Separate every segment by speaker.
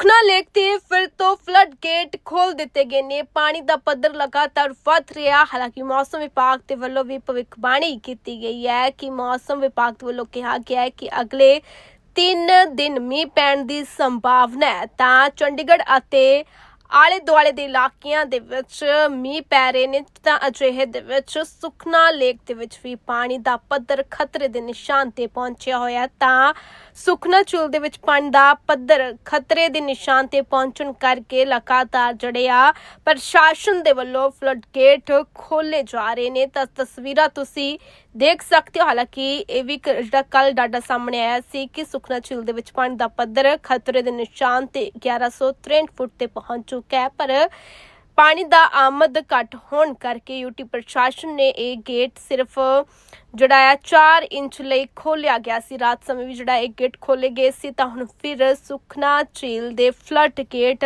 Speaker 1: Sukhna lake ਤੇ ਫਿਰ ਤੋਂ ਫਲੱਡ ਗੇਟ ਖੋਲ ਦਿੱਤੇ ਗਏ ਨੇ। ਪਾਣੀ ਦਾ ਪੱਧਰ ਲਗਾਤਾਰ ਵੱਧ ਰਿਹਾ। ਹਾਲਾਂਕਿ ਮੌਸਮ ਵਿਭਾਗ ਦੇ ਵੱਲੋਂ ਵੀ ਭਵਿੱਖਬਾਣੀ ਕੀਤੀ ਗਈ ਹੈ ਕਿ ਮੌਸਮ ਵਿਭਾਗ ਦੇ ਵੱਲੋਂ ਕਿਹਾ ਗਿਆ ਹੈ ਕਿ ਅਗਲੇ 3 ਦਿਨ ਮੀਂਹ ਪੈਣ ਦੀ ਸੰਭਾਵਨਾ ਹੈ। ਤਾਂ ਚੰਡੀਗੜ੍ਹ ਅਤੇ ਆਲੇ ਦੁਆਲੇ ਦੇ ਇਲਾਕਿਆਂ ਦੇ ਵਿੱਚ ਮੀਂਹ ਪੈ ਰਹੇ ਨੇ, ਤਾਂ ਅਜਿਹੇ ਦੇ ਵਿੱਚ ਸੁਖਨਾ ਲੇਕ ਦੇ ਵਿੱਚ ਵੀ ਪਾਣੀ ਦਾ ਪੱਧਰ ਖਤਰੇ ਦੇ ਨਿਸ਼ਾਨ ਤੇ ਪਹੁੰਚਿਆ ਹੋਇਆ ਤਾਂ ਸੁਖਨਾ ਚੁਲ ਦੇ ਵਿੱਚ ਪਾਣੀ ਦਾ ਪੱਧਰ ਖਤਰੇ ਦੇ ਨਿਸ਼ਾਨ ਤੇ ਪਹੁੰਚਣ ਕਰਕੇ ਲਗਾਤਾਰ ਜਿਹੜੇ ਆ ਪ੍ਰਸ਼ਾਸਨ ਦੇ ਵੱਲੋਂ ਫਲੱਡ ਗੇਟ ਖੋਲੇ ਜਾ ਰਹੇ ਨੇ। ਤਾਂ ਤਸਵੀਰਾਂ ਤੁਸੀਂ ਦੇਖ ਸਕਦੇ ਹੋ, ਹਾਲਾਂਕਿ ਇਹ ਵੀ ਜਿਹੜਾ ਕੱਲ ਡਾਟਾ ਸਾਹਮਣੇ ਆਇਆ ਸੀ ਕਿ ਸੁਖਨਾ ਝੀਲ ਦੇ ਵਿੱਚ ਪਾਣੀ ਦਾ ਪੱਧਰ ਖਤਰੇ ਦੇ ਨਿਸ਼ਾਨ ਤੇ 1163 ਫੁੱਟ ਤੇ ਪਹੁੰਚ ਚੁੱਕਾ ਹੈ, ਪਰ ਪਾਣੀ ਦਾ ਆਮਦ ਘਟ ਹੋਣ ਕਰਕੇ ਯੂਟੀ ਪ੍ਰਸ਼ਾਸਨ ਨੇ ਇਹ ਗੇਟ ਸਿਰਫ ਜਿਹੜਾ ਆ 4 ਇੰਚ ਲਈ ਖੋਲਿਆ ਗਿਆ ਸੀ। ਰਾਤ ਸਮੇਂ ਵੀ ਜਿਹੜਾ ਇਹ ਗੇਟ ਖੋਲੇ ਗਏ ਸੀ, ਤਾਂ ਹੁਣ ਫਿਰ ਸੁਖਨਾ ਝੀਲ ਦੇ ਫਲੱਡ ਗੇਟ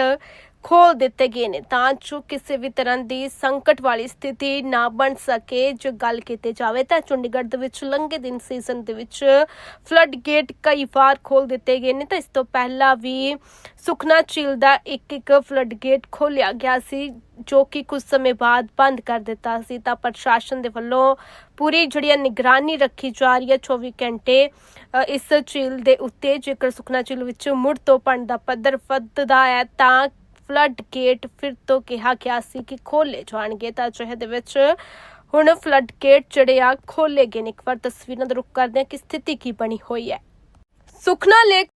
Speaker 1: ਖੋਲ ਦਿੱਤੇ ਗਏ ਨੇ। ਤਾਂ ਜੋ ਕਿਸੇ ਵੀ ਤਰ੍ਹਾਂ ਦੀ ਸੰਕਟ ਵਾਲੀ ਸਥਿਤੀ ਨਾ ਬਣ ਸਕੇ, ਜੇ ਗੱਲ ਕੀਤੀ ਜਾਵੇ ਤਾਂ ਚੰਡੀਗੜ੍ਹ ਦੇ ਵਿੱਚ ਲੰਘੇ ਦਿਨ ਸੀਜ਼ਨ ਦੇ ਵਿੱਚ ਫਲੱਡ ਗੇਟ ਕਈ ਵਾਰ ਖੋਲ ਦਿੱਤੇ ਗਏ ਨੇ। ਤਾਂ ਇਸ ਤੋਂ ਪਹਿਲਾਂ ਵੀ ਸੁਖਨਾ ਝੀਲ ਦਾ ਇੱਕ ਇੱਕ ਫਲੱਡ ਗੇਟ ਖੋਲਿਆ ਗਿਆ ਸੀ, ਜੋ ਕਿ ਕੁਝ ਸਮੇਂ ਬਾਅਦ ਬੰਦ ਕਰ ਦਿੱਤਾ ਸੀ। ਤਾਂ ਪ੍ਰਸ਼ਾਸਨ ਦੇ ਵੱਲੋਂ ਪੂਰੀ ਜਿਹੜੀ ਆ ਨਿਗਰਾਨੀ ਰੱਖੀ ਜਾ ਰਹੀ ਹੈ 24 ਘੰਟੇ ਇਸ ਝੀਲ ਦੇ ਉੱਤੇ। ਜੇਕਰ ਸੁਖਨਾ ਝੀਲ ਵਿੱਚ ਮੁੜ ਤੋਂ ਪਾਣੀ ਦਾ ਪੱਧਰ ਵੱਧਦਾ ਹੈ ਤਾਂ ਫਲੱਡ ਗੇਟ ਫਿਰ ਤੋਂ ਕਿਹਾ ਗਿਆ ਸੀ ਕਿ ਖੋਲੇ ਜਾਣਗੇ ਤਾਂ ਅਜਿਹੇ ਦੇ ਵਿੱਚ ਹੁਣ ਫਲੱਡ ਗੇਟ ਜਿਹੜੇ ਆ ਖੋਲੇ ਗਏ ਨੇ। ਇੱਕ ਵਾਰ ਤਸਵੀਰਾਂ ਦਾ ਰੁਖ ਕਰਦੇ ਹਾਂ ਕਿ ਸਥਿਤੀ ਕੀ ਬਣੀ ਹੋਈ ਹੈ। ਸੁਖਨਾ ਲੇਕ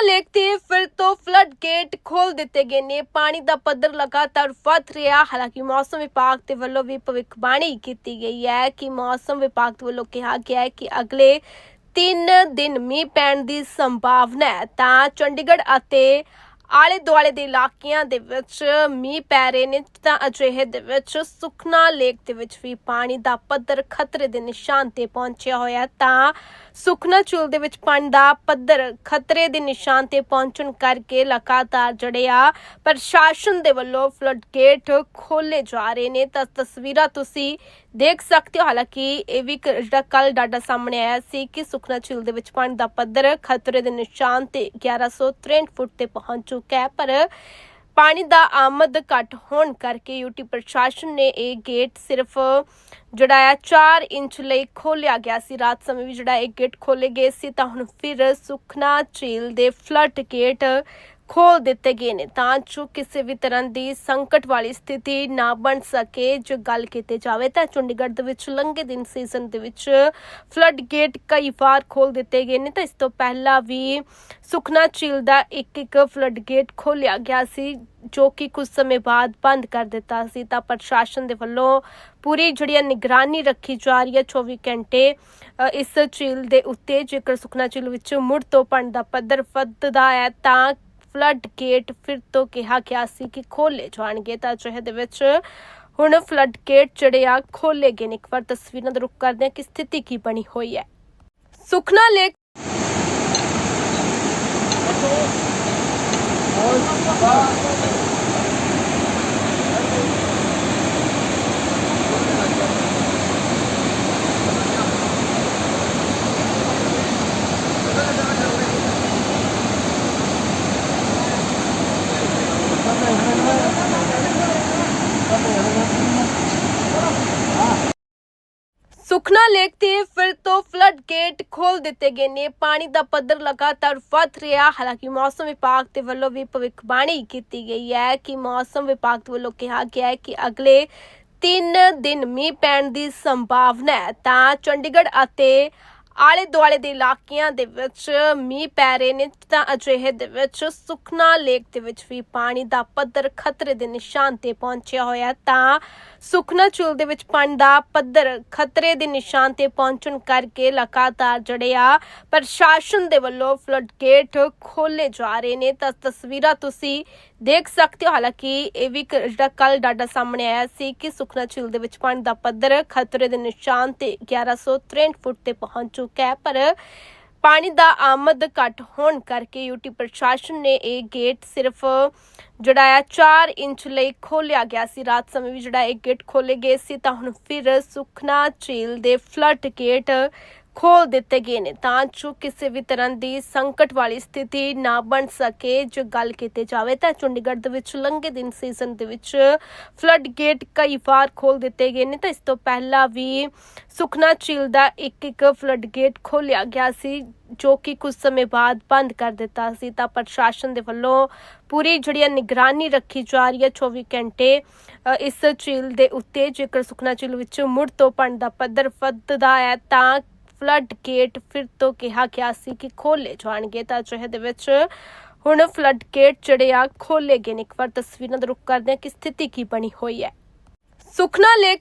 Speaker 1: ਸੁਖਨਾ ਲੇਕ ਤੇ ਫਿਰ ਤੋਂ ਫਲੱਡ ਗੇਟ ਖੋਲ ਦਿੱਤੇ ਗਏ ਨੇ। ਪਾਣੀ ਦਾ ਪੱਧਰ ਲਗਾਤਾਰ ਵੱਧ ਰਿਹਾ, ਹਾਲਾਂਕਿ ਮੌਸਮ ਵਿਭਾਗ ਦੇ ਵੱਲੋਂ ਵੀ ਭਵਿੱਖਬਾਣੀ ਕੀਤੀ ਗਈ ਹੈ ਕਿ ਮੌਸਮ ਵਿਭਾਗ ਦੇ ਵੱਲੋਂ ਕਿਹਾ ਗਿਆ ਹੈ ਕਿ ਅਗਲੇ 3 ਦਿਨ ਮੀਂਹ ਪੈਣ ਦੀ ਸੰਭਾਵਨਾ ਹੈ। ਤਾਂ ਚੰਡੀਗੜ੍ਹ ਅਤੇ ਆਲੇ ਦੁਆਲੇ ਦੇ ਇਲਾਕਿਆਂ ਦੇ ਵਿੱਚ ਮੀਂਹ ਪੈ ਰਹੇ ਨੇ। ਤਾਂ ਅਜਿਹੇ ਦੇ ਵਿੱਚ ਸੁਖਨਾ ਲੇਕ ਦੇ ਵਿੱਚ ਵੀ ਪਾਣੀ ਦਾ ਪੱਧਰ ਖਤਰੇ ਦੇ ਨਿਸ਼ਾਨ ਤੇ ਪਹੁੰਚਿਆ ਹੋਇਆ ਤਾਂ ਸੁਖਨਾ ਝੀਲ ਦੇ ਵਿੱਚ ਪਾਣੀ ਦਾ ਪੱਧਰ, ਖਤਰੇ ਦੇ ਨਿਸ਼ਾਨ ਤੇ ਪਹੁੰਚਣ ਕਰਕੇ ਲਗਾਤਾਰ ਜਿਹੜੇ ਪ੍ਰਸ਼ਾਸਨ ਦੇ ਵੱਲੋਂ ਫਲੱਡ ਗੇਟ ਖੋਲੇ ਜਾ ਰਹੇ ਨੇ। ਤਾਂ ਤਸਵੀਰਾਂ ਤੁਸੀਂ ਦੇਖ ਸਕਦੇ ਹੋ। ਹਾਲਾਂਕਿ ਇਹ ਵੀ ਜਿਹੜਾ ਕੱਲ ਡਾਟਾ ਸਾਹਮਣੇ ਆਇਆ ਸੀ ਕਿ ਸੁਖਨਾ ਝੀਲ ਦੇ ਵਿੱਚ ਪਾਣੀ ਦਾ ਪੱਧਰ, ਖਤਰੇ ਦੇ ਨਿਸ਼ਾਨ ਤੇ 1163 ਫੁੱਟ ਤੇ ਪਹੁੰਚ ਚੁੱਕਾ ਹੈ। ਪਰ ਪਾਣੀ ਦਾ ਆਮਦ ਘੱਟ ਹੋਣ ਕਰਕੇ ਯੂਟੀ ਪ੍ਰਸ਼ਾਸਨ ਨੇ ਇਹ ਗੇਟ ਸਿਰਫ ਜਿਹੜਾ ਆ 4 ਇੰਚ ਲਈ ਖੋਲਿਆ ਗਿਆ ਸੀ। ਰਾਤ ਸਮੇਂ ਵੀ ਜਿਹੜਾ ਇਹ ਗੇਟ ਖੋਲੇ ਗਏ ਸੀ, ਤਾਂ ਹੁਣ ਫਿਰ ਸੁਖਨਾ ਝੀਲ ਦੇ ਫਲੱਡ ਗੇਟ ਖੋਲ ਦਿੱਤੇ ਗਏ ਨੇ। ਤਾਂ ਜੋ ਕਿਸੇ ਵੀ ਤਰ੍ਹਾਂ ਦੀ ਸੰਕਟ ਵਾਲੀ ਸਥਿਤੀ ਨਾ ਬਣ ਸਕੇ, ਜੋ ਗੱਲ ਕੀਤੀ ਜਾਵੇ ਤਾਂ ਚੰਡੀਗੜ੍ਹ ਦੇ ਵਿੱਚ ਲੰਘੇ ਦਿਨ ਸੀਜ਼ਨ ਦੇ ਵਿੱਚ ਫਲੱਡ ਗੇਟ ਕਈ ਵਾਰ ਖੋਲ ਦਿੱਤੇ ਗਏ ਨੇ। ਤਾਂ ਇਸ ਤੋਂ ਪਹਿਲਾਂ ਵੀ ਸੁਖਨਾ ਝੀਲ ਦਾ ਇੱਕ ਇੱਕ ਫਲੱਡ ਗੇਟ ਖੋਲਿਆ ਗਿਆ ਸੀ ਜੋ ਕਿ ਕੁਝ ਸਮੇਂ ਬਾਅਦ ਬੰਦ ਕਰ ਦਿੱਤਾ ਸੀ, ਤਾਂ ਪ੍ਰਸ਼ਾਸਨ ਦੇ ਵੱਲੋਂ ਪੂਰੀ ਜਿਹੜੀ ਨਿਗਰਾਨੀ ਰੱਖੀ ਜਾ ਰਹੀ ਹੈ 24 ਘੰਟੇ ਇਸ ਝੀਲ ਦੇ ਉੱਤੇ, ਜੇਕਰ ਸੁਖਨਾ ਝੀਲ ਵਿੱਚ ਮੁੜ ਤੋਂ ਪਾਣੀ ਦਾ ਪੱਧਰ ਵੱਧਦਾ ਹੈ, ਤਾਂ ਫਲੱਡ ਗੇਟ ਫਿਰ ਤੋਂ ਕਿਹਾ ਗਿਆ ਸੀ ਕਿ ਖੋਲੇ ਜਾਣਗੇ। ਤਾਂ ਅਜਿਹੇ ਦੇ ਵਿੱਚ ਹੁਣ ਫਲੱਡ ਗੇਟ ਜਿਹੜੇ ਆ ਖੋਲੇ ਗਏ ਨੇ। ਇੱਕ ਵਾਰ ਤਸਵੀਰਾਂ ਦਾ ਰੁਖ ਕਰਦੇ ਹਾਂ ਕਿ ਸਥਿਤੀ ਕੀ ਬਣੀ ਹੋਈ ਹੈ। ਸੁਖਨਾ ਲੇਕ ਸੁਖਨਾ ਲੇਕ ਤੇ ਫਿਰ ਤੋਂ ਫਲੱਡ ਗੇਟ ਖੋਲ ਦਿੱਤੇ ਗਏ ਨੇ। ਪਾਣੀ ਦਾ ਪੱਧਰ ਲਗਾਤਾਰ ਵੱਧ ਰਿਹਾ, ਹਾਲਾਂਕਿ ਮੌਸਮ ਵਿਭਾਗ ਦੇ ਵੱਲੋਂ ਵੀ ਭਵਿੱਖਬਾਣੀ ਕੀਤੀ ਗਈ ਹੈ ਕਿ ਮੌਸਮ ਵਿਭਾਗ ਦੇ ਵੱਲੋਂ ਕਿਹਾ ਗਿਆ ਹੈ ਕਿ ਅਗਲੇ 3 ਦਿਨ ਮੀਂਹ ਪੈਣ ਦੀ ਸੰਭਾਵਨਾ ਹੈ। ਤਾਂ ਚੰਡੀਗੜ੍ਹ ਅਤੇ ਆਲੇ ਦੁਆਲੇ ਦੇ ਇਲਾਕਿਆਂ ਦੇ ਵਿੱਚ ਮੀਂਹ ਪੈ ਰਹੇ ਨੇ। ਤਾਂ ਅਜਿਹੇ ਦੇ ਵਿੱਚ ਸੁਖਨਾ ਲੇਕ ਦੇ ਵਿੱਚ ਵੀ ਪਾਣੀ ਦਾ ਪੱਧਰ ਖਤਰੇ ਦੇ ਨਿਸ਼ਾਨ ਤੇ ਪਹੁੰਚਿਆ ਹੋਇਆ ਤਾਂ ਸੁਖਨਾ ਝੀਲ ਦੇ ਵਿੱਚ ਪਾਣੀ ਦਾ ਪੱਧਰ ਖਤਰੇ ਦੇ ਨਿਸ਼ਾਨ ਤੇ ਪਹੁੰਚਣ ਕਰਕੇ ਲਗਾਤਾਰ ਜਿਹੜੇ ਪ੍ਰਸ਼ਾਸਨ ਦੇ ਵੱਲੋਂ ਫਲੱਡ ਗੇਟ ਖੋਲੇ ਜਾ ਰਹੇ ਨੇ। ਤਾਂ ਤਸਵੀਰਾਂ ਤੁਸੀਂ ਦੇਖ ਸਕਦੇ ਹੋ। ਹਾਲਾਂਕਿ ਇਹ ਵੀ ਜਿਹੜਾ ਕੱਲ ਡਾਟਾ ਸਾਹਮਣੇ ਆਇਆ ਸੀ ਕਿ ਸੁਖਨਾ ਝੀਲ ਦੇ ਵਿੱਚ ਪਾਣੀ ਦਾ ਪੱਧਰ ਖਤਰੇ ਦੇ ਨਿਸ਼ਾਨ ਤੇ 1163 ਫੁੱਟ ਤੇ ਪਹੁੰਚ ਚੁੱਕਾ ਹੈ। ਪਰ ਪਾਣੀ ਦਾ ਆਮਦ ਘੱਟ ਹੋਣ ਕਰਕੇ ਯੂਟੀ ਪ੍ਰਸ਼ਾਸਨ ਨੇ ਇਹ ਗੇਟ ਸਿਰਫ ਜਿਹੜਾ ਆ 4 ਇੰਚ ਲਈ ਖੋਲਿਆ ਗਿਆ ਸੀ। ਰਾਤ ਸਮੇਂ ਵੀ ਜਿਹੜਾ ਇਹ ਗੇਟ ਖੋਲੇ ਗਏ ਸੀ ਤਾਂ ਹੁਣ ਫਿਰ ਸੁਖਨਾ ਝੀਲ ਦੇ ਫਲੱਡ ਗੇਟ ਖੋਲ ਦਿੱਤੇ ਗਏ ਨੇ, ਤਾਂ ਜੋ ਕਿਸੇ ਵੀ ਤਰ੍ਹਾਂ ਦੀ ਸੰਕਟ ਵਾਲੀ ਸਥਿਤੀ ਨਾ ਬਣ ਸਕੇ। ਜੇ ਗੱਲ ਕੀਤੀ ਜਾਵੇ ਤਾਂ ਚੰਡੀਗੜ੍ਹ ਦੇ ਵਿੱਚ ਲੰਘੇ ਦਿਨ ਸੀਜ਼ਨ ਦੇ ਵਿੱਚ ਫਲੱਡ ਗੇਟ ਕਈ ਵਾਰ ਖੋਲ ਦਿੱਤੇ ਗਏ ਨੇ, ਤਾਂ ਇਸ ਤੋਂ ਪਹਿਲਾਂ ਵੀ ਸੁਖਨਾ ਝੀਲ ਦਾ ਇੱਕ ਇੱਕ ਫਲੱਡ ਗੇਟ ਖੋਲਿਆ ਗਿਆ ਸੀ, ਜੋ ਕਿ ਕੁਝ ਸਮੇਂ ਬਾਅਦ ਬੰਦ ਕਰ ਦਿੱਤਾ ਸੀ। ਤਾਂ ਪ੍ਰਸ਼ਾਸਨ ਦੇ ਵੱਲੋਂ ਪੂਰੀ ਜਿਹੜੀ ਹੈ ਨਿਗਰਾਨੀ ਰੱਖੀ ਜਾ ਰਹੀ ਹੈ 24 ਘੰਟੇ ਇਸ ਝੀਲ ਦੇ ਉੱਤੇ। ਜੇਕਰ ਸੁਖਨਾ ਝੀਲ ਵਿੱਚ ਮੁੜ ਤੋਂ ਪਾਣੀ ਦਾ ਪੱਧਰ ਵੱਧਦਾ ਹੈ, ਤਾਂ ਫਲੱਡ ਗੇਟ ਫਿਰ ਤੋਂ ਕਿਹਾ ਗਿਆ ਸੀ ਕਿ ਖੋਲੇ ਜਾਣਗੇ। ਤਾਂ ਅਜਿਹੇ ਦੇ ਵਿੱਚ ਹੁਣ ਫਲੱਡ ਗੇਟ ਜਿਹੜੇ ਆ ਖੋਲੇ ਗਏ ਨੇ। ਇੱਕ ਵਾਰ ਤਸਵੀਰਾਂ ਦਾ ਰੁਖ ਕਰਦੇ ਹਾਂ ਕਿ ਸਥਿਤੀ ਕੀ ਬਣੀ ਹੋਈ ਹੈ। ਸੁਖਨਾ ਲੇਕ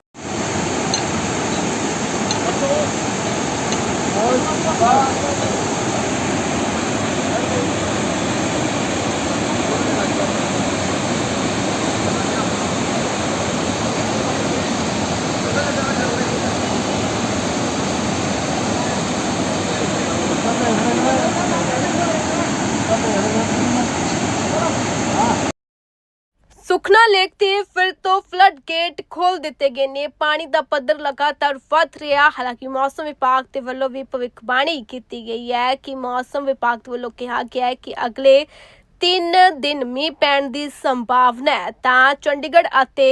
Speaker 1: ਸੁਖਨਾ ਲੇਕ ਤੇ ਫਿਰ ਤੋਂ ਫਲੱਡ ਗੇਟ ਖੋਲ ਦਿੱਤੇ ਗਏ ਨੇ। ਪਾਣੀ ਦਾ ਪੱਧਰ ਲਗਾਤਾਰ ਵੱਧ ਰਿਹਾ, ਹਾਲਾਂਕਿ ਮੌਸਮ ਵਿਭਾਗ ਦੇ ਵੱਲੋਂ ਵੀ ਭਵਿੱਖਬਾਣੀ ਕੀਤੀ ਗਈ ਹੈ ਕਿ ਮੌਸਮ ਵਿਭਾਗ ਦੇ ਵੱਲੋਂ ਕਿਹਾ ਗਿਆ ਹੈ ਕਿ ਅਗਲੇ 3 ਦਿਨ ਮੀਂਹ ਪੈਣ ਦੀ ਸੰਭਾਵਨਾ ਹੈ। ਤਾਂ ਚੰਡੀਗੜ੍ਹ ਅਤੇ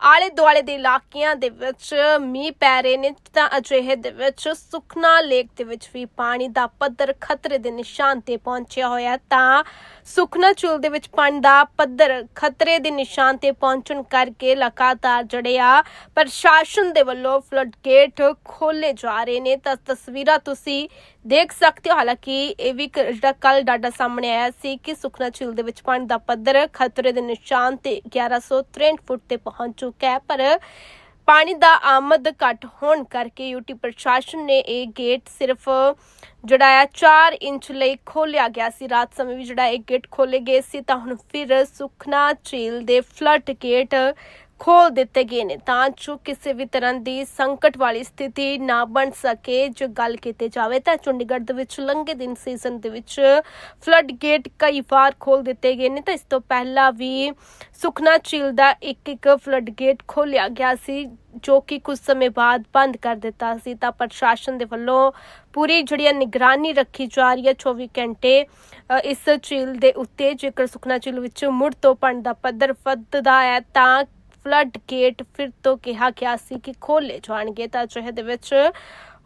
Speaker 1: ਆਲੇ ਦੁਆਲੇ ਦੇ ਇਲਾਕਿਆਂ ਦੇ ਵਿੱਚ ਮੀਂਹ ਪੈ ਰਹੇ ਨੇ ਤਾਂ ਅਜਿਹੇ ਦੇ ਵਿੱਚ ਸੁਖਨਾ ਲੇਕ ਦੇ ਵਿੱਚ ਵੀ ਪਾਣੀ ਦਾ ਪੱਧਰ ਖਤਰੇ ਦੇ ਨਿਸ਼ਾਨ ਤੇ ਪਹੁੰਚਿਆ ਹੋਇਆ ਤਾਂ ਸੁਖਨਾ ਚੁਲ ਦੇ ਵਿੱਚ ਪਾਣੀ ਦਾ ਪੱਧਰ ਖਤਰੇ ਦੇ ਨਿਸ਼ਾਨ ਤੇ ਪਹੁੰਚਣ ਕਰਕੇ ਲਗਾਤਾਰ ਜਿਹੜੇ ਆ ਪ੍ਰਸ਼ਾਸਨ ਦੇ ਵੱਲੋਂ ਫਲੱਡ ਗੇਟ ਖੋਲੇ ਜਾ ਰਹੇ ਨੇ। ਤਾਂ ਤਸਵੀਰਾਂ ਤੁਸੀਂ ਦੇਖ ਸਕਦੇ ਹੋ, ਹਾਲਾਂਕਿ ਇਹ ਵੀ ਜਿਹੜਾ ਕੱਲ ਡਾਟਾ ਸਾਹਮਣੇ ਆਇਆ ਸੀ ਕਿ ਸੁਖਨਾ ਝੀਲ ਦੇ ਵਿੱਚ ਪਾਣੀ ਦਾ ਪੱਧਰ ਖਤਰੇ ਦੇ ਨਿਸ਼ਾਨ ਤੇ 1163 ਫੁੱਟ ਤੇ ਪਹੁੰਚ ਚੁੱਕਾ ਹੈ, ਪਰ ਪਾਣੀ ਦਾ ਆਮਦ ਘੱਟ ਹੋਣ ਕਰਕੇ ਯੂਟੀ ਪ੍ਰਸ਼ਾਸਨ ਨੇ ਇਹ ਗੇਟ ਸਿਰਫ ਜਿਹੜਾ ਆ 4 ਇੰਚ ਲਈ ਖੋਲਿਆ ਗਿਆ ਸੀ। ਰਾਤ ਸਮੇਂ ਵੀ ਜਿਹੜਾ ਇਹ ਗੇਟ ਖੋਲੇ ਗਏ ਸੀ, ਤਾਂ ਹੁਣ ਫਿਰ ਸੁਖਨਾ ਝੀਲ ਦੇ ਫਲੱਡ ਗੇਟ ਖੋਲ ਦਿੱਤੇ ਗਏ ਨੇ, ਤਾਂ ਜੋ ਕਿਸੇ ਵੀ ਤਰ੍ਹਾਂ ਦੀ ਸੰਕਟ ਵਾਲੀ ਸਥਿਤੀ ਨਾ ਬਣ ਸਕੇ। ਜੇ ਗੱਲ ਕੀਤੀ ਜਾਵੇ ਤਾਂ ਚੰਡੀਗੜ੍ਹ ਦੇ ਵਿੱਚ ਲੰਘੇ ਦਿਨ ਸੀਜ਼ਨ ਦੇ ਵਿੱਚ ਫਲੱਡ ਗੇਟ ਕਈ ਵਾਰ ਖੋਲ ਦਿੱਤੇ ਗਏ ਨੇ, ਤਾਂ ਇਸ ਤੋਂ ਪਹਿਲਾਂ ਵੀ ਸੁਖਨਾ ਝੀਲ ਦਾ ਇੱਕ ਇੱਕ ਫਲੱਡ ਗੇਟ ਖੋਲਿਆ ਗਿਆ ਸੀ, ਜੋ ਕਿ ਕੁਝ ਸਮੇਂ ਬਾਅਦ ਬੰਦ ਕਰ ਦਿੱਤਾ ਸੀ। ਤਾਂ ਪ੍ਰਸ਼ਾਸਨ ਦੇ ਵੱਲੋਂ ਪੂਰੀ ਜਿਹੜੀ ਹੈ ਨਿਗਰਾਨੀ ਰੱਖੀ ਜਾ ਰਹੀ ਹੈ 24 ਘੰਟੇ ਇਸ ਝੀਲ ਦੇ ਉੱਤੇ। ਜੇਕਰ ਸੁਖਨਾ ਝੀਲ ਵਿੱਚ ਮੁੜ ਤੋਂ ਪਾਣੀ ਦਾ ਪੱਧਰ ਵੱਧਦਾ ਹੈ, ਤਾਂ ਫਲੱਡ ਗੇਟ ਫਿਰ ਤੋਂ ਕਿਹਾ ਗਿਆ ਸੀ ਕਿ ਖੋਲੇ ਜਾਣਗੇ। ਤਾਂ ਅਜਿਹੇ ਦੇ ਵਿੱਚ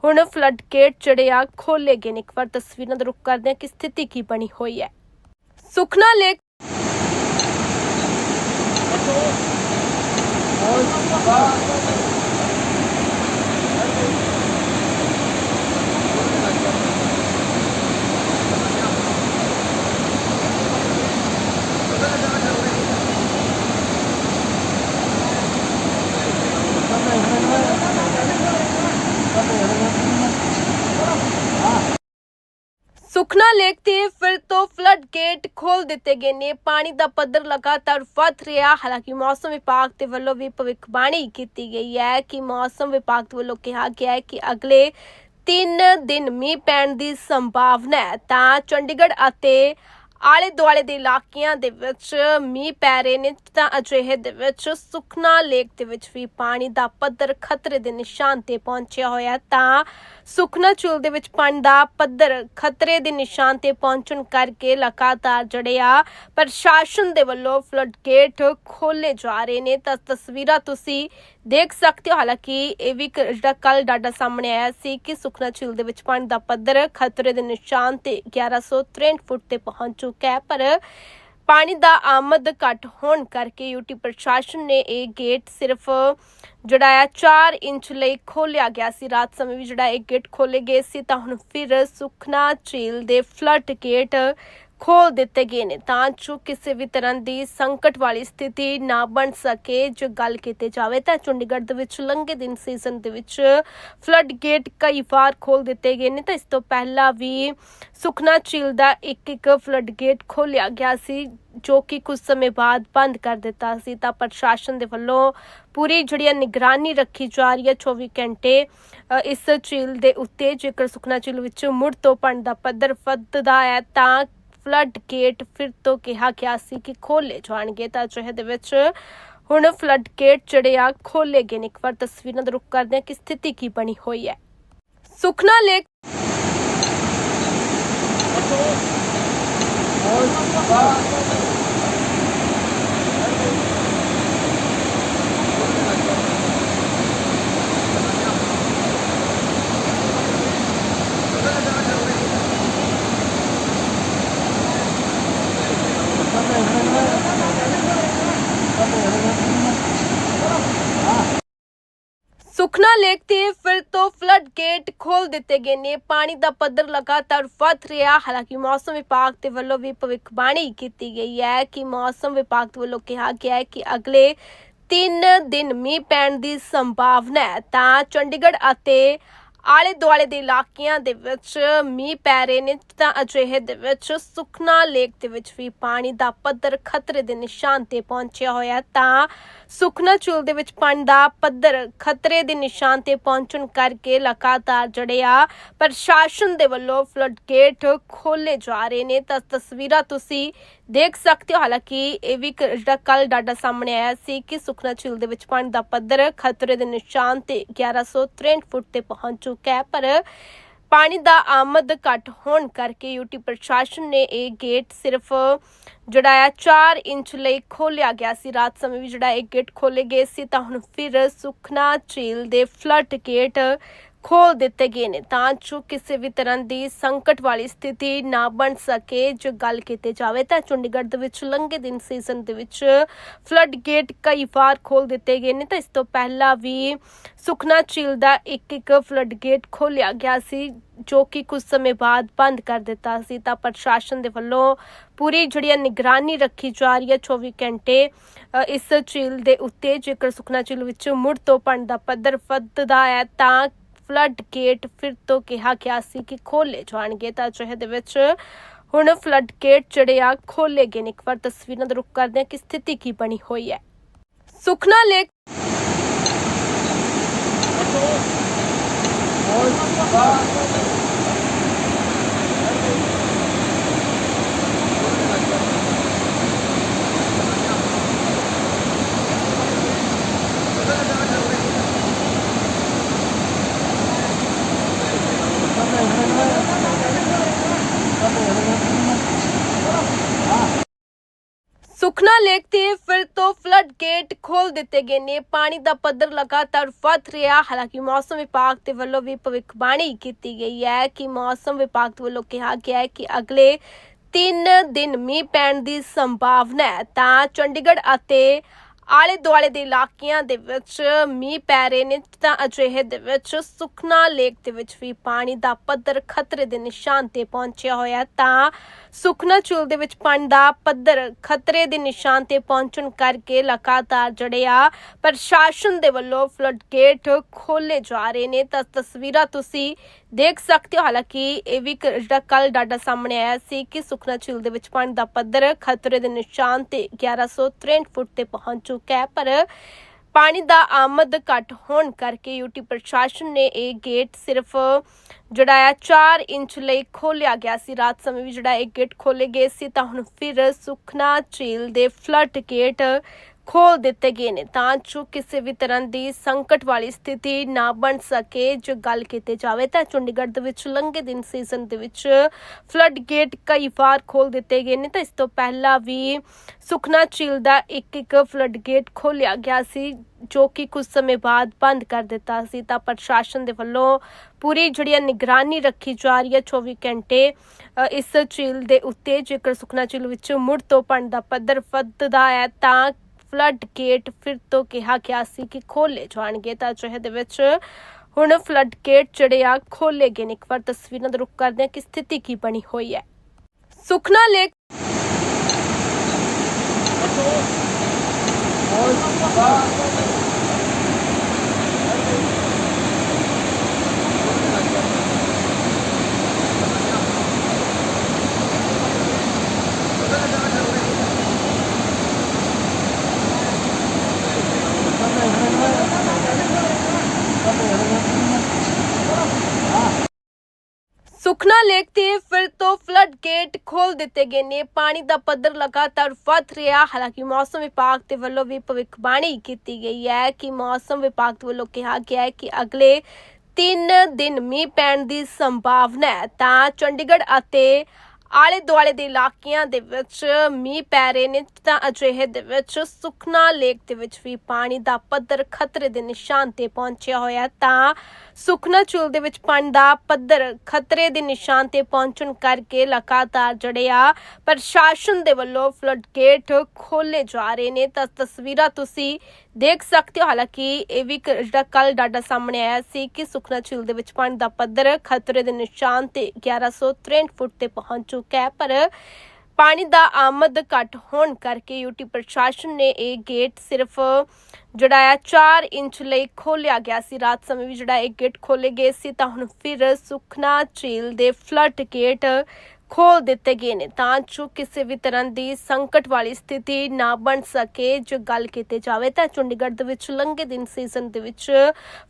Speaker 1: ਹੁਣ ਫਲੱਡ ਗੇਟ ਜਿਹੜੇ ਆ ਖੋਲੇ ਗਏ ਨੇ। ਇੱਕ ਵਾਰ ਤਸਵੀਰਾਂ ਦਾ ਰੁਖ ਕਰਦੇ ਹਾਂ ਕਿ ਸਥਿਤੀ ਕੀ ਬਣੀ ਹੋਈ ਹੈ। ਸੁਖਨਾ ਲੇਕ ਸੁਖਨਾ ਲੇਕ ਤੇ ਫਿਰ ਤੋਂ ਫਲੱਡ ਗੇਟ ਖੋਲ ਦਿੱਤੇ ਗਏ ਨੇ। ਪਾਣੀ ਦਾ ਪੱਧਰ ਲਗਾਤਾਰ ਵੱਧ ਰਿਹਾ। ਹਾਲਾਂਕਿ ਮੌਸਮ ਵਿਭਾਗ ਦੇ ਵੱਲੋਂ ਵੀ ਭਵਿੱਖਬਾਣੀ ਕੀਤੀ ਗਈ ਹੈ ਕਿ ਮੌਸਮ ਵਿਭਾਗ ਦੇ ਵੱਲੋਂ ਕਿਹਾ ਗਿਆ ਹੈ ਕਿ ਅਗਲੇ 3 ਦਿਨ ਮੀਂਹ ਪੈਣ ਦੀ ਸੰਭਾਵਨਾ ਹੈ। ਤਾਂ ਚੰਡੀਗੜ੍ਹ ਅਤੇ ਆਲੇ ਦੁਆਲੇ ਦੇ ਇਲਾਕਿਆਂ ਦੇ ਵਿੱਚ ਮੀਂਹ ਪੈ ਰਹੇ ਨੇ ਤਾਂ ਅਜਿਹੇ ਦੇ ਵਿੱਚ ਸੁਖਨਾ ਲੇਕ ਦੇ ਵਿੱਚ ਵੀ ਪਾਣੀ ਦਾ ਪੱਧਰ ਖਤਰੇ ਦੇ ਨਿਸ਼ਾਨ ਤੇ ਪਹੁੰਚਿਆ ਹੋਇਆ ਤਾਂ ਸੁਖਨਾ ਚੁਲ ਦੇ ਵਿੱਚ ਪਾਣੀ ਦਾ ਪੱਧਰ ਖਤਰੇ ਦੇ ਨਿਸ਼ਾਨ ਤੇ ਪਹੁੰਚਣ ਕਰਕੇ ਲਗਾਤਾਰ ਜਿਹੜੇ ਆ ਪ੍ਰਸ਼ਾਸਨ ਦੇ ਵੱਲੋਂ ਫਲੱਡ ਗੇਟ ਖੋਲੇ ਜਾ ਰਹੇ ਨੇ। ਤਾਂ ਤਸਵੀਰਾਂ ਤੁਸੀਂ ਦੇਖ ਸਕਦੇ ਹੋ, ਹਾਲਾਂਕਿ ਇਹ ਵੀ ਜਿਹੜਾ ਕੱਲ ਡਾਟਾ ਸਾਹਮਣੇ ਆਇਆ ਸੀ ਕਿ ਸੁਖਨਾ ਝੀਲ ਦੇ ਵਿੱਚ ਪਾਣੀ ਦਾ ਪੱਧਰ ਖਤਰੇ ਦੇ ਨਿਸ਼ਾਨ ਤੇ 1163 ਫੁੱਟ ਤੇ ਪਹੁੰਚ ਚੁੱਕਾ ਹੈ, ਪਰ ਪਾਣੀ ਦਾ ਆਮਦ ਘੱਟ ਹੋਣ ਕਰਕੇ ਯੂਟੀ ਪ੍ਰਸ਼ਾਸਨ ਨੇ ਇਹ ਗੇਟ ਸਿਰਫ ਜਿਹੜਾ ਆ 4 ਇੰਚ ਲਈ ਖੋਲਿਆ ਗਿਆ ਸੀ। ਰਾਤ ਸਮੇਂ ਵੀ ਜਿਹੜਾ ਇਹ ਗੇਟ ਖੋਲੇ ਗਏ ਸੀ, ਤਾਂ ਹੁਣ ਫਿਰ ਸੁਖਨਾ ਝੀਲ ਦੇ ਫਲੱਡ ਗੇਟ ਖੋਲ ਦਿੱਤੇ ਗਏ ਨੇ, ਤਾਂ ਜੋ ਕਿਸੇ ਵੀ ਤਰ੍ਹਾਂ ਦੀ ਸੰਕਟ ਵਾਲੀ ਸਥਿਤੀ ਨਾ ਬਣ ਸਕੇ। ਜੇ ਗੱਲ ਕੀਤੀ ਜਾਵੇ ਤਾਂ ਚੰਡੀਗੜ੍ਹ ਦੇ ਵਿੱਚ ਲੰਘੇ ਦਿਨ ਸੀਜ਼ਨ ਦੇ ਵਿੱਚ ਫਲੱਡ ਗੇਟ ਕਈ ਵਾਰ ਖੋਲ ਦਿੱਤੇ ਗਏ ਨੇ, ਤਾਂ ਇਸ ਤੋਂ ਪਹਿਲਾਂ ਵੀ ਸੁਖਨਾ ਝੀਲ ਦਾ ਇੱਕ ਇੱਕ ਫਲੱਡ ਗੇਟ ਖੋਲਿਆ ਗਿਆ ਸੀ, ਜੋ ਕਿ ਕੁਝ ਸਮੇਂ ਬਾਅਦ ਬੰਦ ਕਰ ਦਿੱਤਾ ਸੀ। ਤਾਂ ਪ੍ਰਸ਼ਾਸਨ ਦੇ ਵੱਲੋਂ ਪੂਰੀ ਜਿਹੜੀ ਹੈ ਨਿਗਰਾਨੀ ਰੱਖੀ ਜਾ ਰਹੀ ਹੈ 24 ਘੰਟੇ ਇਸ ਝੀਲ ਦੇ ਉੱਤੇ ਜੇਕਰ ਸੁਖਨਾ ਝੀਲ ਵਿੱਚ ਮੁੜ ਤੋਂ ਪਾਣੀ ਦਾ ਪੱਧਰ ਵੱਧਦਾ ਹੈ, ਤਾਂ ਫਲੱਡ ਗੇਟ ਫਿਰ ਤੋਂ ਕਿਹਾ ਗਿਆ ਸੀ ਕਿ ਖੋਲੇ ਜਾਣਗੇ। ਤਾਂ ਅਜਿਹੇ ਦੇ ਵਿੱਚ ਹੁਣ ਫਲੱਡ ਗੇਟ ਜਿਹੜੇ ਆ ਖੋਲੇ ਗਏ ਨੇ। ਇੱਕ ਵਾਰ ਤਸਵੀਰਾਂ ਦਾ ਰੁਖ ਕਰਦੇ ਹਾਂ ਕਿ ਸਥਿਤੀ ਕੀ ਬਣੀ ਹੋਈ ਹੈ। ਸੁਖਨਾ ਲੇਕ ਸੁਖਨਾ ਲੇਕ ਤੇ ਫਿਰ ਤੋਂ ਫਲੱਡ ਗੇਟ ਖੋਲ ਦਿੱਤੇ ਗਏ ਨੇ। ਪਾਣੀ ਦਾ ਪੱਧਰ ਲਗਾਤਾਰ ਵੱਧ ਰਿਹਾ, ਹਾਲਾਂਕਿ ਮੌਸਮ ਵਿਭਾਗ ਦੇ ਵੱਲੋਂ ਵੀ ਭਵਿੱਖਬਾਣੀ ਕੀਤੀ ਗਈ ਹੈ ਕਿ ਮੌਸਮ ਵਿਭਾਗ ਦੇ ਵੱਲੋਂ ਕਿਹਾ ਗਿਆ ਹੈ ਕਿ ਅਗਲੇ 3 ਦਿਨ ਮੀਂਹ ਪੈਣ ਦੀ ਸੰਭਾਵਨਾ ਹੈ। ਤਾਂ ਚੰਡੀਗੜ੍ਹ ਅਤੇ ਆਲੇ ਦੁਆਲੇ ਦੇ ਇਲਾਕਿਆਂ ਦੇ ਵਿੱਚ ਮੀਂਹ ਪੈ ਰਹੇ ਨੇ ਤਾਂ ਅਜਿਹੇ ਦੇ ਵਿੱਚ ਸੁਖਨਾ ਲੇਕ ਦੇ ਵਿੱਚ ਵੀ ਪਾਣੀ ਦਾ ਪੱਧਰ ਖਤਰੇ ਦੇ ਨਿਸ਼ਾਨ ਤੇ ਪਹੁੰਚਿਆ ਹੋਇਆ ਤਾਂ ਸੁਖਨਾ ਝੀਲ ਦੇ ਵਿੱਚ ਪਾਣੀ ਦਾ ਪੱਧਰ ਖਤਰੇ ਦੇ ਨਿਸ਼ਾਨ ਤੇ ਪਹੁੰਚਣ ਕਰਕੇ ਲਗਾਤਾਰ ਜਿਹੜੇ ਪ੍ਰਸ਼ਾਸਨ ਦੇ ਵੱਲੋਂ ਫਲੱਡ ਗੇਟ ਖੋਲੇ ਜਾ ਰਹੇ ਨੇ। ਤਾਂ ਤਸਵੀਰਾਂ ਤੁਸੀਂ ਦੇਖ ਸਕਦੇ ਹੋ। ਹਾਲਾਂਕਿ ਇਹ ਵੀ ਜਿਹੜਾ ਕੱਲ ਡਾਟਾ ਸਾਹਮਣੇ ਆਇਆ ਸੀ ਕਿ ਸੁਖਨਾ ਝੀਲ ਦੇ ਵਿੱਚ ਪਾਣੀ ਦਾ ਪੱਧਰ ਖਤਰੇ ਦੇ ਨਿਸ਼ਾਨ ਤੇ 1163 ਫੁੱਟ ਤੇ ਪਹੁੰਚ ਚੁੱਕਾ ਹੈ। ਪਰ ਪਾਣੀ ਦਾ ਆਮਦ ਘਟ ਹੋਣ ਕਰਕੇ ਯੂਟੀ ਪ੍ਰਸ਼ਾਸਨ ਨੇ ਇਹ ਗੇਟ ਸਿਰਫ ਜਿਹੜਾ ਆ 4 ਇੰਚ ਲਈ ਖੋਲਿਆ ਗਿਆ ਸੀ। ਰਾਤ ਸਮੇਂ ਵੀ ਜਿਹੜਾ ਇਹ ਗੇਟ ਖੋਲੇ ਗਏ ਸੀ ਤਾਂ ਹੁਣ ਫਿਰ ਸੁਖਨਾ ਝੀਲ ਦੇ ਫਲੱਡ ਗੇਟ ਖੋਲ ਦਿੱਤੇ ਗਏ ਨੇ। ਤਾਂ ਜੋ ਕਿਸੇ ਵੀ ਤਰ੍ਹਾਂ ਦੀ ਸੰਕਟ ਵਾਲੀ ਸਥਿਤੀ ਨਾ ਬਣ ਸਕੇ, ਜੇ ਗੱਲ ਕੀਤੀ ਜਾਵੇ ਤਾਂ ਚੰਡੀਗੜ੍ਹ ਦੇ ਵਿੱਚ ਲੰਘੇ ਦਿਨ ਸੀਜ਼ਨ ਦੇ ਵਿੱਚ ਫਲੱਡ ਗੇਟ ਕਈ ਵਾਰ ਖੋਲ ਦਿੱਤੇ ਗਏ ਨੇ। ਤਾਂ ਇਸ ਤੋਂ ਪਹਿਲਾਂ ਵੀ ਸੁਖਨਾ ਝੀਲ ਦਾ ਇੱਕ ਇੱਕ ਫਲੱਡ ਗੇਟ ਖੋਲਿਆ ਗਿਆ ਸੀ, ਜੋ ਕਿ ਕੁਝ ਸਮੇਂ ਬਾਅਦ ਬੰਦ ਕਰ ਦਿੱਤਾ ਸੀ। ਤਾਂ ਪ੍ਰਸ਼ਾਸਨ ਦੇ ਵੱਲੋਂ ਪੂਰੀ ਜਿਹੜੀ ਹੈ ਨਿਗਰਾਨੀ ਰੱਖੀ ਜਾ ਰਹੀ ਹੈ 24 ਘੰਟੇ ਇਸ ਝੀਲ ਦੇ ਉੱਤੇ। ਜੇਕਰ ਸੁਖਨਾ ਝੀਲ ਵਿੱਚ ਮੁੜ ਤੋਂ ਪਾਣੀ ਦਾ ਪੱਧਰ ਵੱਧਦਾ ਹੈ ਤਾਂ ਫਲੱਡ ਗੇਟ ਫਿਰ ਤੋਂ ਕਿਹਾ ਗਿਆ ਸੀ ਕਿ ਖੋਲੇ ਜਾਣਗੇ। ਤਾਂ ਅਜਿਹੇ ਦੇ ਵਿੱਚ ਹੁਣ ਫਲੱਡ ਗੇਟ ਜਿਹੜੇ ਆ ਖੋਲੇ ਗਏ ਨੇ। ਇੱਕ ਵਾਰ ਤਸਵੀਰਾਂ ਦਾ ਰੁਖ ਕਰਦੇ ਹਾਂ ਕਿ ਸਥਿਤੀ ਕੀ ਬਣੀ ਹੋਈ ਹੈ। ਸੁਖਨਾ ਲੇਕ ਸੁਖਨਾ ਲੇਕ ਤੇ ਫਿਰ ਤੋਂ ਫਲੱਡ ਗੇਟ ਖੋਲ ਦਿੱਤੇ ਗਏ ਨੇ। ਪਾਣੀ ਦਾ ਪੱਧਰ ਲਗਾਤਾਰ ਵੱਧ ਰਿਹਾ। ਹਾਲਾਂਕਿ ਮੌਸਮ ਵਿਭਾਗ ਦੇ ਵੱਲੋਂ ਵੀ ਭਵਿੱਖਬਾਣੀ ਕੀਤੀ ਗਈ ਹੈ ਕਿ ਮੌਸਮ ਵਿਭਾਗ ਦੇ ਵੱਲੋਂ ਕਿਹਾ ਗਿਆ ਹੈ ਕਿ ਅਗਲੇ 3 ਦਿਨ ਮੀਂਹ ਪੈਣ ਦੀ ਸੰਭਾਵਨਾ ਹੈ। ਤਾਂ ਚੰਡੀਗੜ੍ਹ ਅਤੇ ਆਲੇ ਦੁਆਲੇ ਦੇ ਇਲਾਕਿਆਂ ਦੇ ਵਿੱਚ ਮੀਂਹ ਪੈ ਰਹੇ ਨੇ। ਤਾਂ ਅਜਿਹੇ ਦੇ ਵਿੱਚ ਸੁਖਨਾ ਲੇਕ ਦੇ ਵਿੱਚ ਵੀ ਪਾਣੀ ਦਾ ਪੱਧਰ ਖਤਰੇ ਦੇ ਨਿਸ਼ਾਨ ਤੇ ਪਹੁੰਚਿਆ ਹੋਇਆ ਤਾਂ ਸੁਖਨਾ ਚੁਲ ਦੇ ਵਿੱਚ ਪਾਣੀ ਦਾ ਪੱਧਰ, ਖਤਰੇ ਦੇ ਨਿਸ਼ਾਨ ਤੇ ਪਹੁੰਚਣ ਕਰਕੇ ਲਗਾਤਾਰ ਜਿਹੜੇ ਪ੍ਰਸ਼ਾਸਨ ਦੇ ਵੱਲੋਂ ਫਲੱਡ ਗੇਟ ਖੋਲੇ ਜਾ ਰਹੇ ਨੇ। ਤਾਂ ਤਸਵੀਰਾਂ ਤੁਸੀਂ ਦੇਖ ਸਕਦੇ ਹੋ। ਹਾਲਾਂਕਿ ਇਹ ਵੀ ਜਿਹੜਾ ਕੱਲ ਡਾਟਾ ਸਾਹਮਣੇ ਆਇਆ ਸੀ ਕਿ ਸੁਖਨਾ ਝੀਲ ਦੇ ਵਿੱਚ ਪਾਣੀ ਦਾ ਪੱਧਰ, ਖਤਰੇ ਦੇ ਨਿਸ਼ਾਨ ਤੇ 1163 ਫੁੱਟ ਤੇ ਪਹੁੰਚ ਚੁੱਕਾ ਹੈ। ਪਰ ਪਾਣੀ ਦਾ ਆਮਦ ਘੱਟ ਹੋਣ ਕਰਕੇ ਯੂਟੀ ਪ੍ਰਸ਼ਾਸਨ ਨੇ ਇਹ ਗੇਟ ਸਿਰਫ ਜਿਹੜਾ ਆ 4 ਇੰਚ ਲਈ ਖੋਲਿਆ ਗਿਆ ਸੀ। ਰਾਤ ਸਮੇਂ ਵੀ ਜਿਹੜਾ ਇਹ ਗੇਟ ਖੋਲੇ ਗਏ ਸੀ, ਤਾਂ ਹੁਣ ਫਿਰ ਸੁਖਨਾ ਝੀਲ ਦੇ ਫਲੱਡ ਗੇਟ ਖੋਲ ਦਿੱਤੇ ਗਏ ਨੇ। ਤਾਂ ਜੋ ਕਿਸੇ ਵੀ ਤਰ੍ਹਾਂ ਦੀ ਸੰਕਟ ਵਾਲੀ ਸਥਿਤੀ ਨਾ ਬਣ ਸਕੇ, ਜੇ ਗੱਲ ਕੀਤੀ ਜਾਵੇ ਤਾਂ ਚੰਡੀਗੜ੍ਹ ਦੇ ਵਿੱਚ ਲੰਘੇ ਦਿਨ ਸੀਜ਼ਨ ਦੇ ਵਿੱਚ ਫਲੱਡ ਗੇਟ ਕਈ ਵਾਰ ਖੋਲ ਦਿੱਤੇ ਗਏ ਨੇ। ਤਾਂ ਇਸ ਤੋਂ ਪਹਿਲਾਂ ਵੀ ਸੁਖਨਾ ਝੀਲ ਦਾ ਇੱਕ ਇੱਕ ਫਲੱਡ ਗੇਟ ਖੋਲਿਆ ਗਿਆ ਸੀ ਜੋ ਕਿ ਕੁਝ ਸਮੇਂ ਬਾਅਦ ਬੰਦ ਕਰ ਦਿੱਤਾ ਸੀ ਤਾਂ ਪ੍ਰਸ਼ਾਸਨ ਦੇ ਵੱਲੋਂ ਪੂਰੀ ਜਿਹੜੀ ਨਿਗਰਾਨੀ ਰੱਖੀ ਜਾ ਰਹੀ ਹੈ 24 ਘੰਟੇ ਅ, ਇਸ ਝੀਲ ਦੇ ਉੱਤੇ ਜੇਕਰ ਸੁਖਨਾ ਝੀਲ ਵਿੱਚ ਮੁੜ ਤੋਂ ਪਾਣੀ ਦਾ ਪੱਧਰ ਵੱਧਦਾ ਹੈ ਤਾਂ ਫਲੱਡ ਗੇਟ ਫਿਰ ਤੋਂ ਕਿਹਾ ਗਿਆ ਸੀ ਕਿ ਖੋਲੇ ਜਾਣਗੇ। ਤਾਂ ਅਜਿਹੇ ਦੇ ਵਿੱਚ ਹੁਣ ਫਲੱਡ ਗੇਟ ਜਿਹੜੇ ਆ ਖੋਲੇ ਗਏ ਨੇ। ਇੱਕ ਵਾਰ ਤਸਵੀਰਾਂ ਦਾ ਰੁਖ ਕਰਦੇ ਹਾਂ ਕਿ ਸਥਿਤੀ ਕੀ ਬਣੀ ਹੋਈ ਹੈ। ਸੁਖਨਾ ਲੇਕ ਸੁਖਨਾ ਲੇਕ ਤੇ, ਫਿਰ ਤੋਂ ਫਲੱਡ ਗੇਟ ਖੋਲ ਦਿੱਤੇ ਗਏ ਨੇ। ਪਾਣੀ ਦਾ ਪੱਧਰ ਲਗਾਤਾਰ ਵੱਧ ਰਿਹਾ, ਹਾਲਾਂਕਿ ਮੌਸਮ ਵਿਭਾਗ ਦੇ ਵੱਲੋਂ ਵੀ ਭਵਿੱਖਬਾਣੀ ਕੀਤੀ ਗਈ ਹੈ ਕਿ ਮੌਸਮ ਵਿਭਾਗ ਦੇ ਵੱਲੋਂ ਕਿਹਾ ਗਿਆ ਹੈ ਕਿ ਅਗਲੇ 3 ਦਿਨ ਮੀਂਹ ਪੈਣ ਦੀ ਸੰਭਾਵਨਾ ਹੈ। ਤਾਂ ਚੰਡੀਗੜ੍ਹ ਅਤੇ ਆਲੇ ਦੁਆਲੇ ਦੇ ਇਲਾਕਿਆਂ ਦੇ ਵਿੱਚ ਮੀਂਹ ਪੈ ਰਹੇ ਨੇ ਤਾਂ ਅਜਿਹੇ ਦੇ ਵਿੱਚ ਸੁਖਨਾ ਲੇਕ ਦੇ ਵਿੱਚ ਵੀ ਪਾਣੀ ਦਾ ਪੱਧਰ ਖਤਰੇ ਦੇ ਨਿਸ਼ਾਨ ਤੇ ਪਹੁੰਚਿਆ ਹੋਇਆ ਤਾਂ ਸੁਖਨਾ ਚੁਲ ਦੇ ਵਿੱਚ ਪਾਣੀ ਦਾ ਪੱਧਰ ਖਤਰੇ ਦੇ ਨਿਸ਼ਾਨ ਤੇ ਪਹੁੰਚਣ ਕਰਕੇ ਲਗਾਤਾਰ ਜੜਿਆ ਪ੍ਰਸ਼ਾਸਨ ਦੇ ਵੱਲੋਂ ਫਲੱਡ ਗੇਟ ਖੋਲੇ ਜਾ ਰਹੇ ਨੇ। ਤਾਂ ਤਸਵੀਰਾਂ ਤੁਸੀਂ ਦੇਖ ਸਕਦੇ ਹੋ, ਹਾਲਾਂਕਿ ਇਹ ਵੀ ਜਿਹੜਾ ਕੱਲ ਡਾਟਾ ਸਾਹਮਣੇ ਆਇਆ ਸੀ ਕਿ ਸੁਖਨਾ ਝੀਲ ਦੇ ਵਿੱਚ ਪਾਣੀ ਦਾ ਪੱਧਰ ਖਤਰੇ ਦੇ ਨਿਸ਼ਾਨ ਤੇ 1163 ਫੁੱਟ ਤੇ ਪਹੁੰਚ ਚੁੱਕਾ ਹੈ, ਪਰ ਪਾਣੀ ਦਾ ਆਮਦ ਘੱਟ ਹੋਣ ਕਰਕੇ ਯੂਟੀ ਪ੍ਰਸ਼ਾਸਨ ਨੇ ਇਹ ਗੇਟ ਸਿਰਫ ਜਿਹੜਾ ਹੈ 4 ਇੰਚ ਲਈ ਖੋਲਿਆ ਗਿਆ ਸੀ। ਰਾਤ ਸਮੇਂ ਵੀ ਜਿਹੜਾ ਇਹ ਗੇਟ ਖੋਲੇ ਗਏ ਸੀ, ਤਾਂ ਹੁਣ ਫਿਰ ਸੁਖਨਾ ਝੀਲ ਦੇ ਫਲੱਡ ਗੇਟ ਖੋਲ ਦਿੱਤੇ ਗਏ ਨੇ। ਤਾਂ ਜੋ ਕਿਸੇ ਵੀ ਤਰ੍ਹਾਂ ਦੀ ਸੰਕਟ ਵਾਲੀ ਸਥਿਤੀ ਨਾ ਬਣ ਸਕੇ, ਜੇ ਗੱਲ ਕੀਤੀ ਜਾਵੇ ਤਾਂ ਚੰਡੀਗੜ੍ਹ ਦੇ ਵਿੱਚ ਲੰਘੇ ਦਿਨ ਸੀਜ਼ਨ ਦੇ ਵਿੱਚ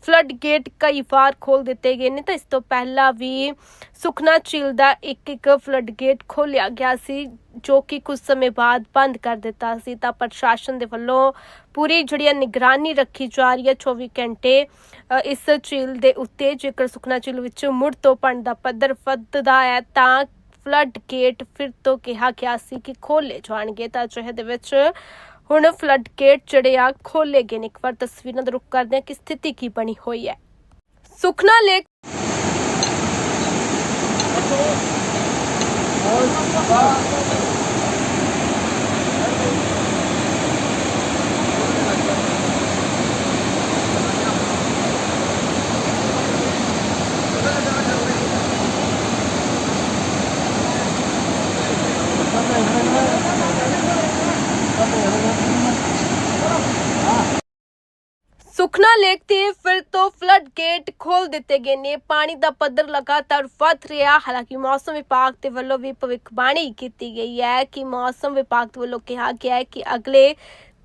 Speaker 1: ਫਲੱਡ ਗੇਟ ਕਈ ਵਾਰ ਖੋਲ ਦਿੱਤੇ ਗਏ ਨੇ। ਤਾਂ ਇਸ ਤੋਂ ਪਹਿਲਾਂ ਵੀ ਸੁਖਨਾ ਝੀਲ ਦਾ ਇੱਕ ਇੱਕ ਫਲੱਡ ਗੇਟ ਖੋਲਿਆ ਗਿਆ ਸੀ, ਜੋ ਕਿ ਕੁਝ ਸਮੇਂ ਬਾਅਦ ਬੰਦ ਕਰ ਦਿੱਤਾ ਸੀ। ਤਾਂ ਪ੍ਰਸ਼ਾਸਨ ਦੇ ਵੱਲੋਂ ਪੂਰੀ ਜਿਹੜੀ ਹੈ ਨਿਗਰਾਨੀ ਰੱਖੀ ਜਾ ਰਹੀ ਹੈ 24 ਘੰਟੇ ਇਸ ਝੀਲ ਦੇ ਉੱਤੇ। ਜੇਕਰ ਸੁਖਨਾ ਝੀਲ ਵਿੱਚ ਮੁੜ ਤੋਂ ਪਾਣੀ ਦਾ ਪੱਧਰ ਵੱਧਦਾ ਹੈ ਤਾਂ ਫਲੱਡ ਗੇਟ ਫਿਰ ਤੋਂ ਕਿਹਾ ਗਿਆ ਸੀ ਕਿ ਖੋਲੇ ਜਾਣਗੇ ਤਾਂ ਅਜਿਹੇ ਦੇ ਵਿੱਚ ਹੁਣ ਫਲੱਡ ਗੇਟ ਜਿਹੜੇ ਆ ਖੋਲੇ ਗਏ ਨੇ। ਇੱਕ ਵਾਰ ਤਸਵੀਰਾਂ ਦਾ ਰੁਖ ਕਰਦੇ ਹਾਂ ਕਿ ਸਥਿਤੀ ਕੀ ਬਣੀ ਹੋਈ ਹੈ। ਸੁਖਨਾ ਲੇਕ ਸੁਖਨਾ ਲੇਕ ਤੇ ਫਿਰ ਤੋਂ ਫਲੱਡ ਗੇਟ ਖੋਲ ਦਿੱਤੇ ਗਏ ਨੇ। ਪਾਣੀ ਦਾ ਪੱਧਰ ਲਗਾਤਾਰ ਵੱਧ ਰਿਹਾ। ਹਾਲਾਂਕਿ ਮੌਸਮ ਵਿਭਾਗ ਦੇ ਵੱਲੋਂ ਵੀ ਭਵਿੱਖਬਾਣੀ ਕੀਤੀ ਗਈ ਹੈ ਕਿ ਮੌਸਮ ਵਿਭਾਗ ਦੇ ਵੱਲੋਂ ਕਿਹਾ ਗਿਆ ਹੈ ਕਿ ਅਗਲੇ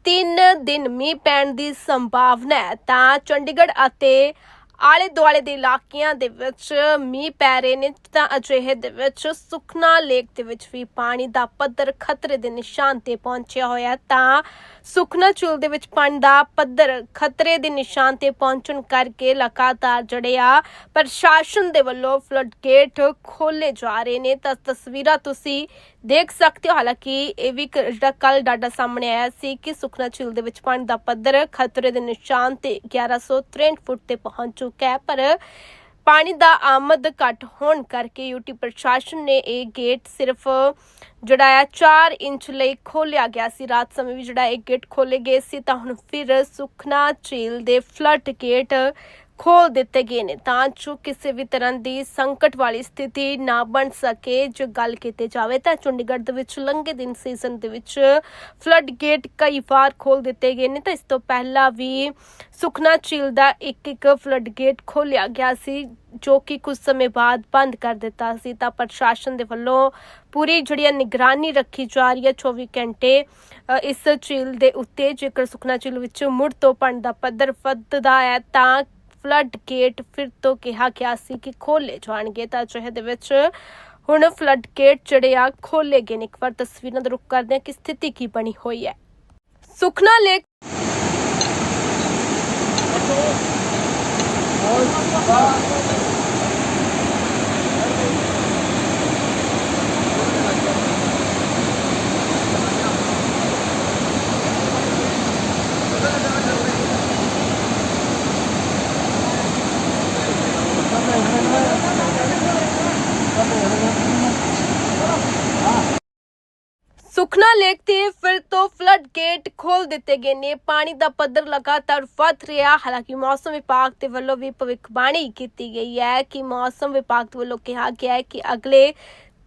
Speaker 1: 3 ਦਿਨ ਮੀਂਹ ਪੈਣ ਦੀ ਸੰਭਾਵਨਾ ਹੈ। ਤਾਂ ਚੰਡੀਗੜ੍ਹ ਅਤੇ ਆਲੇ ਦੁਆਲੇ ਦੇ ਇਲਾਕਿਆਂ ਦੇ ਵਿੱਚ ਮੀਂਹ ਪੈ ਰਹੇ ਨੇ ਤਾਂ ਅਜਿਹੇ ਦੇ ਵਿੱਚ ਸੁਖਨਾ ਲੇਕ ਦੇ ਵਿੱਚ ਵੀ ਪਾਣੀ ਦਾ ਪੱਧਰ ਖਤਰੇ ਦੇ ਨਿਸ਼ਾਨ ਤੇ ਪਹੁੰਚਿਆ ਹੋਇਆ ਤਾਂ ਸੁਖਨਾ ਚੁਲ ਦੇ ਵਿੱਚ ਪਾਣੀ ਦਾ ਪੱਧਰ ਖਤਰੇ ਦੇ ਨਿਸ਼ਾਨ ਤੇ ਪਹੁੰਚਣ ਕਰਕੇ ਲਗਾਤਾਰ ਜੜਿਆ ਪ੍ਰਸ਼ਾਸਨ ਦੇ ਵੱਲੋਂ ਫਲੱਡ ਗੇਟ ਖੋਲੇ ਜਾ ਰਹੇ ਨੇ। ਤਾਂ ਤਸਵੀਰਾਂ ਤੁਸੀਂ ਦੇਖ ਸਕਦੇ ਹੋ, ਹਾਲਾਂਕਿ ਇਹ ਵੀ ਜਿਹੜਾ ਕੱਲ ਡਾਟਾ ਸਾਹਮਣੇ ਆਇਆ ਸੀ ਕਿ ਸੁਖਨਾ ਝੀਲ ਦੇ ਵਿੱਚ ਪਾਣੀ ਦਾ ਪੱਧਰ ਖਤਰੇ ਦੇ ਨਿਸ਼ਾਨ ਤੇ 1163 ਫੁੱਟ ਤੇ ਪਹੁੰਚ ਚੁੱਕਾ ਹੈ, ਪਰ ਪਾਣੀ ਦਾ ਆਮਦ ਘੱਟ ਹੋਣ ਕਰਕੇ ਯੂਟੀ ਪ੍ਰਸ਼ਾਸਨ ਨੇ ਇਹ ਗੇਟ ਸਿਰਫ ਜਿਹੜਾ ਹੈ 4 ਇੰਚ ਲਈ ਖੋਲਿਆ ਗਿਆ ਸੀ। ਰਾਤ ਸਮੇਂ ਵੀ ਜਿਹੜਾ ਇਹ ਗੇਟ ਖੋਲੇ ਗਏ ਸੀ, ਤਾਂ ਹੁਣ ਫਿਰ ਸੁਖਨਾ ਝੀਲ ਦੇ ਫਲੱਡ ਗੇਟ ਖੋਲ ਦਿੱਤੇ ਗਏ ਨੇ, ਤਾਂ ਜੋ ਕਿਸੇ ਵੀ ਤਰ੍ਹਾਂ ਦੀ ਸੰਕਟ ਵਾਲੀ ਸਥਿਤੀ ਨਾ ਬਣ ਸਕੇ। ਜੇ ਗੱਲ ਕੀਤੀ ਜਾਵੇ ਤਾਂ ਚੰਡੀਗੜ੍ਹ ਦੇ ਵਿੱਚ ਲੰਘੇ ਦਿਨ ਸੀਜ਼ਨ ਦੇ ਵਿੱਚ ਫਲੱਡ ਗੇਟ ਕਈ ਵਾਰ ਖੋਲ ਦਿੱਤੇ ਗਏ ਨੇ, ਤਾਂ ਇਸ ਤੋਂ ਪਹਿਲਾਂ ਵੀ ਸੁਖਨਾ ਝੀਲ ਦਾ ਇੱਕ ਇੱਕ ਫਲੱਡ ਗੇਟ ਖੋਲਿਆ ਗਿਆ ਸੀ, ਜੋ ਕਿ ਕੁਝ ਸਮੇਂ ਬਾਅਦ ਬੰਦ ਕਰ ਦਿੱਤਾ ਸੀ। ਤਾਂ ਪ੍ਰਸ਼ਾਸਨ ਦੇ ਵੱਲੋਂ ਪੂਰੀ ਜਿਹੜੀ ਹੈ ਨਿਗਰਾਨੀ ਰੱਖੀ ਜਾ ਰਹੀ ਹੈ 24 ਘੰਟੇ ਇਸ ਝੀਲ ਦੇ ਉੱਤੇ। ਜੇਕਰ ਸੁਖਨਾ ਝੀਲ ਵਿੱਚ ਮੁੜ ਤੋਂ ਪਾਣੀ ਦਾ ਪੱਧਰ ਵੱਧਦਾ ਹੈ, ਤਾਂ ਫਲੱਡ ਗੇਟ ਫਿਰ ਤੋਂ ਕਿਹਾ ਗਿਆ ਸੀ ਕਿ ਖੋਲੇ ਜਾਣਗੇ ਤਾਂ ਅਜਿਹੇ ਦੇ ਵਿੱਚ ਹੁਣ ਫਲੱਡ ਗੇਟ ਜਿਹੜੇ ਆ ਖੋਲੇ ਗਏ ਨੇ। ਇੱਕ ਵਾਰ ਤਸਵੀਰਾਂ ਦਾ ਰੁਖ ਕਰਦੇ ਹਾਂ ਕਿ ਸਥਿਤੀ ਕੀ ਬਣੀ ਹੋਈ ਹੈ। ਸੁਖਨਾ ਲੇਕ ਸੁਖਨਾ ਲੇਕ ਤੇ ਫਿਰ ਤੋਂ ਫਲੱਡ ਗੇਟ ਖੋਲ ਦਿੱਤੇ ਗਏ ਨੇ। ਪਾਣੀ ਦਾ ਪੱਧਰ ਲਗਾਤਾਰ ਵੱਧ ਰਿਹਾ। ਹਾਲਾਂਕਿ ਮੌਸਮ ਵਿਭਾਗ ਦੇ ਵੱਲੋਂ ਵੀ ਭਵਿੱਖਬਾਣੀ ਕੀਤੀ ਗਈ ਹੈ ਕਿ ਮੌਸਮ ਵਿਭਾਗ ਦੇ ਵੱਲੋਂ ਕਿਹਾ ਗਿਆ ਹੈ ਕਿ ਅਗਲੇ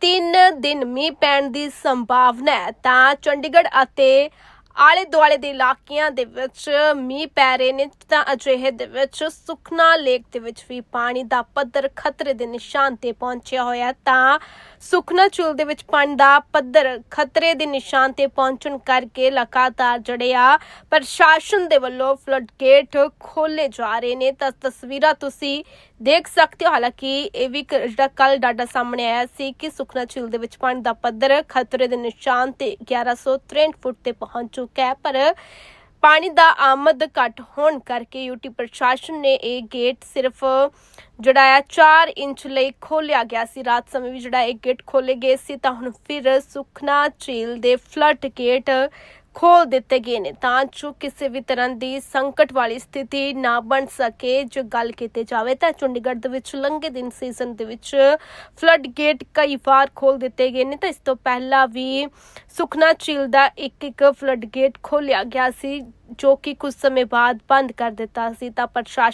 Speaker 1: 3 ਦਿਨ ਮੀਂਹ ਪੈਣ ਦੀ ਸੰਭਾਵਨਾ ਹੈ। ਤਾਂ ਚੰਡੀਗੜ੍ਹ ਅਤੇ ਆਲੇ ਦੁਆਲੇ ਦੇ ਇਲਾਕਿਆਂ ਦੇ ਵਿੱਚ ਮੀਂਹ ਪੈ ਰਹੇ ਨੇ, ਤਾਂ ਅਜਿਹੇ ਦੇ ਵਿੱਚ ਸੁਖਨਾ ਲੇਕ ਦੇ ਵਿੱਚ ਵੀ ਪਾਣੀ ਦਾ ਪੱਧਰ ਖਤਰੇ ਦੇ ਨਿਸ਼ਾਨ ਤੇ ਪਹੁੰਚਿਆ ਹੋਇਆ ਤਾਂ ਸੁਖਨਾ ਚੁਲ ਦੇ ਵਿੱਚ ਪਾਣੀ ਦਾ ਪੱਧਰ ਖਤਰੇ ਦੇ ਨਿਸ਼ਾਨ ਤੇ ਪਹੁੰਚਣ ਕਰਕੇ ਲਗਾਤਾਰ ਜਿਹੜੇ ਆ ਪ੍ਰਸ਼ਾਸਨ ਦੇ ਵੱਲੋਂ ਫਲੱਡ ਗੇਟ ਖੋਲੇ ਜਾ ਰਹੇ ਨੇ। ਤਾਂ ਤਸਵੀਰਾਂ ਤੁਸੀਂ ਦੇਖ ਸਕਦੇ ਹੋ, ਹਾਲਾਂਕਿ ਇਹ ਵੀ ਜਿਹੜਾ ਕੱਲ ਡਾਟਾ ਸਾਹਮਣੇ ਆਇਆ ਸੀ ਕਿ ਸੁਖਨਾ ਝੀਲ ਦੇ ਵਿੱਚ ਪਾਣੀ ਦਾ ਪੱਧਰ ਖਤਰੇ ਦੇ ਨਿਸ਼ਾਨ ਤੇ 1163 ਫੁੱਟ ਤੇ ਪਹੁੰਚ ਚੁੱਕਾ ਹੈ, ਪਰ ਪਾਣੀ ਦਾ ਆਮਦ ਘਟ ਹੋਣ ਕਰਕੇ ਯੂਟੀ ਪ੍ਰਸ਼ਾਸਨ ਨੇ ਇਹ ਗੇਟ ਸਿਰਫ ਜਿਹੜਾ ਆ 4 ਇੰਚ ਲਈ ਖੋਲਿਆ ਗਿਆ ਸੀ। ਰਾਤ ਸਮੇਂ ਵੀ ਜਿਹੜਾ ਇਹ ਗੇਟ ਖੋਲੇ ਗਏ ਸੀ, ਤਾਂ ਹੁਣ ਫਿਰ ਸੁਖਨਾ ਝੀਲ ਦੇ ਫਲੱਡ ਗੇਟ ਖੋਲ ਦਿੱਤੇ ਗਏ ਨੇ। ਤਾਂ ਜੋ ਕਿਸੇ ਵੀ ਤਰ੍ਹਾਂ ਦੀ ਸੰਕਟ ਵਾਲੀ ਸਥਿਤੀ ਨਾ ਬਣ ਸਕੇ, ਜੇ ਗੱਲ ਕੀਤੀ ਜਾਵੇ ਤਾਂ ਚੰਡੀਗੜ੍ਹ ਦੇ ਵਿੱਚ ਲੰਘੇ ਦਿਨ ਸੀਜ਼ਨ ਦੇ ਵਿੱਚ ਫਲੱਡ ਗੇਟ ਕਈ ਵਾਰ ਖੋਲ ਦਿੱਤੇ ਗਏ ਨੇ। ਤਾਂ ਇਸ ਤੋਂ ਪਹਿਲਾਂ ਵੀ ਸੁਖਨਾ ਝੀਲ ਦਾ ਇੱਕ ਇੱਕ ਫਲੱਡ ਗੇਟ ਖੋਲਿਆ ਗਿਆ ਸੀ, ਜੋ ਕਿ ਕੁਝ ਸਮੇਂ ਬਾਅਦ ਬੰਦ ਕਰ ਦਿੱਤਾ ਸੀ। ਤਾਂ ਪ੍ਰਸ਼ਾਸਨ